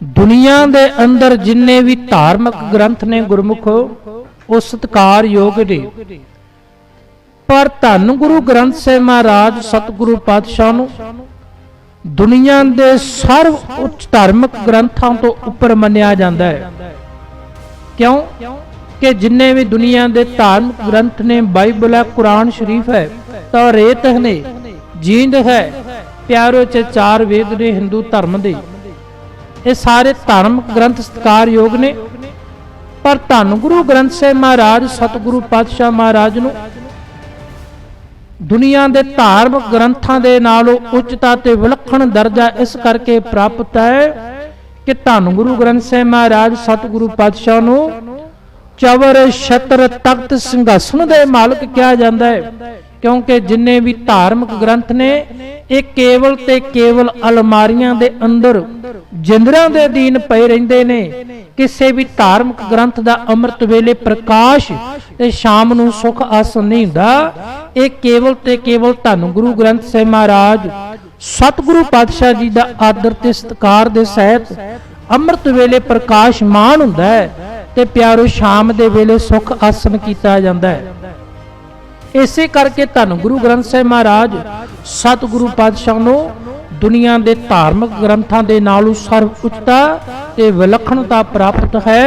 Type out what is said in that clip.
ਦੁਨੀਆ ਦੇ ਅੰਦਰ ਜਿੰਨੇ ਵੀ ਧਾਰਮਿਕ ਗ੍ਰੰਥ ਨੇ ਗੁਰਮੁਖ, ਉਹ ਸਤਿਕਾਰਯੋਗ ਨੇ। ਪਰ ਧੰਨ ਗੁਰੂ ਗ੍ਰੰਥ ਸਾਹਿਬ ਮਹਾਰਾਜ, ਸਤਿਗੁਰੂ ਪਾਤਸ਼ਾਹ ਨੂੰ ਦੁਨੀਆ ਦੇ ਸਰਵ ਉੱਚ ਧਾਰਮਿਕ ਗ੍ਰੰਥਾਂ ਤੋਂ ਉੱਪਰ ਮੰਨਿਆ ਜਾਂਦਾ ਹੈ। ਕਿਉਂ? ਕਿ ਜਿੰਨੇ ਵੀ ਦੁਨੀਆ ਦੇ ਧਾਰਮਿਕ ਗ੍ਰੰਥ ਨੇ, ਬਾਈਬਲ ਹੈ, ਕੁਰਾਨ ਸ਼ਰੀਫ ਹੈ ਤੌਰੇਤ ਨੇ ਜੀਂਦ ਹੈ, ਪਿਆਰੋ ਚ ਚਾਰ ਵੇਦ ਨੇ ਹਿੰਦੂ ਧਰਮ ਦੇ। ਇਹ ਸਾਰੇ ਧਾਰਮਿਕ ਗ੍ਰੰਥ ਸਤਿਕਾਰਯੋਗ ਨੇ। ਪਰ ਧੰਨ ਗੁਰੂ ਗ੍ਰੰਥ ਸਾਹਿਬ ਮਹਾਰਾਜ, ਸਤਿਗੁਰੂ ਪਾਤਸ਼ਾਹ ਮਹਾਰਾਜ ਨੂੰ ਦੁਨੀਆ ਦੇ ਧਾਰਮਿਕ ਗ੍ਰੰਥਾਂ ਦੇ ਨਾਲੋਂ ਉੱਚਤਾ ਤੇ ਵਿਲੱਖਣ ਦਰਜਾ ਇਸ ਕਰਕੇ ਪ੍ਰਾਪਤ ਹੈ ਕਿ ਧੰਨ ਗੁਰੂ ਗ੍ਰੰਥ ਸਾਹਿਬ ਮਹਾਰਾਜ, ਸਤਿਗੁਰੂ ਪਾਤਸ਼ਾਹ ਨੂੰ ਚਵਰ, ਛਤਰ, ਤਖਤ, ਸਿੰਘਾਸਨ ਦੇ ਮਾਲਕ ਕਿਹਾ ਜਾਂਦਾ ਹੈ। ਕਿਉਂਕਿ ਜਿੰਨੇ ਵੀ ਧਾਰਮਿਕ ਗ੍ਰੰਥ ਨੇ, ਇਹ ਕੇਵਲ ਤੇ ਕੇਵਲ ਅਲਮਾਰੀਆਂ ਦੇ ਅੰਦਰ ਜਿੰਦਰਾਂ ਦੇ ਅਧੀਨ ਪਏ ਰਹਿੰਦੇ ਨੇ, ਕਿਸੇ ਵੀ ਧਾਰਮਿਕ ਗ੍ਰੰਥ ਦਾ ਅੰਮ੍ਰਿਤ ਵੇਲੇ ਪ੍ਰਕਾਸ਼ ਤੇ ਸ਼ਾਮ ਨੂੰ ਸੁਖ ਆਸਨ ਨਹੀਂ ਹੁੰਦਾ। ਇਹ ਕੇਵਲ ਤੇ ਕੇਵਲ ਧੰਨ ਗੁਰੂ ਗ੍ਰੰਥ ਸਾਹਿਬ ਮਹਾਰਾਜ, ਸਤਿਗੁਰੂ ਪਾਤਸ਼ਾਹ ਜੀ ਦਾ ਆਦਰ ਤੇ ਸਤਿਕਾਰ ਦੇ ਸਹਿਤ ਅੰਮ੍ਰਿਤ ਵੇਲੇ ਪ੍ਰਕਾਸ਼ ਮਾਨ ਹੁੰਦਾ ਹੈ ਤੇ ਪਿਆਰੋ, ਸ਼ਾਮ ਦੇ ਵੇਲੇ ਸੁਖ ਆਸਨ ਕੀਤਾ ਜਾਂਦਾ ਹੈ। ਇਸੇ ਕਰਕੇ ਧੰਨ ਗੁਰੂ ਗ੍ਰੰਥ ਸਾਹਿਬ ਮਹਾਰਾਜ, ਸਤਿਗੁਰੂ ਪਾਤਸ਼ਾਹ ਨੂੰ ਦੁਨੀਆ ਦੇ ਧਾਰਮਿਕ ਗ੍ਰੰਥਾਂ ਦੇ ਨਾਲੋਂ ਸਰਵ ਉੱਚਤਾ ਤੇ ਵਿਲੱਖਣਤਾ ਪ੍ਰਾਪਤ ਹੈ।